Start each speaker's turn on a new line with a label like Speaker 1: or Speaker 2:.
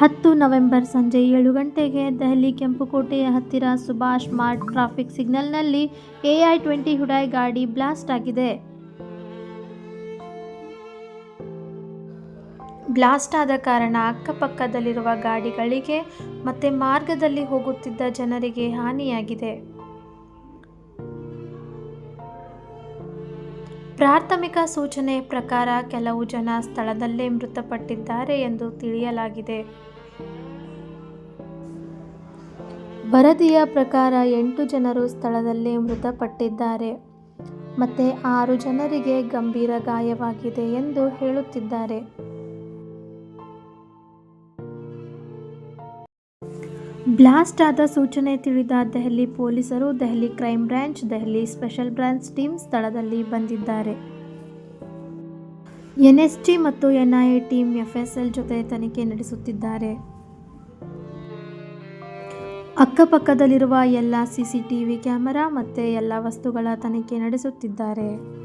Speaker 1: ಹತ್ತು ನವೆಂಬರ್ ಸಂಜೆ ಏಳು ಗಂಟೆಗೆ ದೆಹಲಿ ಕೆಂಪುಕೋಟೆಯ ಹತ್ತಿರ ಸುಭಾಷ್ ಮಾರ್ಟ್ ಟ್ರಾಫಿಕ್ ಸಿಗ್ನಲ್ನಲ್ಲಿ ಎಐ ಟ್ವೆಂಟಿ ಹುಡಾಯ್ ಗಾಡಿ ಬ್ಲಾಸ್ಟ್ ಆಗಿದೆ. ಬ್ಲಾಸ್ಟ್ ಆದ ಕಾರಣ ಅಕ್ಕಪಕ್ಕದಲ್ಲಿರುವ ಗಾಡಿಗಳಿಗೆ ಮತ್ತು ಮಾರ್ಗದಲ್ಲಿ ಹೋಗುತ್ತಿದ್ದ ಜನರಿಗೆ ಹಾನಿಯಾಗಿದೆ. ಪ್ರಾಥಮಿಕ ಸೂಚನೆ ಪ್ರಕಾರ ಕೆಲವು ಜನ ಸ್ಥಳದಲ್ಲೇ ಮೃತಪಟ್ಟಿದ್ದಾರೆ ಎಂದು ತಿಳಿಯಲಾಗಿದೆ. ವರದಿಯ ಪ್ರಕಾರ ಎಂಟು ಜನರು ಸ್ಥಳದಲ್ಲೇ ಮೃತಪಟ್ಟಿದ್ದಾರೆ. ಮತ್ತೆ ಆರು ಜನರಿಗೆ ಗಂಭೀರ ಗಾಯವಾಗಿದೆ ಎಂದು ಹೇಳುತ್ತಿದ್ದಾರೆ. ಬ್ಲಾಸ್ಟ್ ಆದ ಸೂಚನೆ ತಿಳಿದ ದೆಹಲಿ ಪೊಲೀಸರು Delhi crime branch, Delhi special branch team ಸ್ಥಳದಲ್ಲಿ ಬಂದಿದ್ದಾರೆ. ಎನ್ಎಸ್ಟಿ ಮತ್ತು ಎನ್ಐಎ ಟೀಮ್ ಎಫ್ಎಸ್ಎಲ್ ಜೊತೆ ತನಿಖೆ ನಡೆಸುತ್ತಿದ್ದಾರೆ. ಅಕ್ಕಪಕ್ಕದಲ್ಲಿರುವ ಎಲ್ಲ ಸಿಸಿಟಿವಿ ಕ್ಯಾಮೆರಾ ಮತ್ತೆ ಎಲ್ಲ ವಸ್ತುಗಳ ತನಿಖೆ ನಡೆಸುತ್ತಿದ್ದಾರೆ.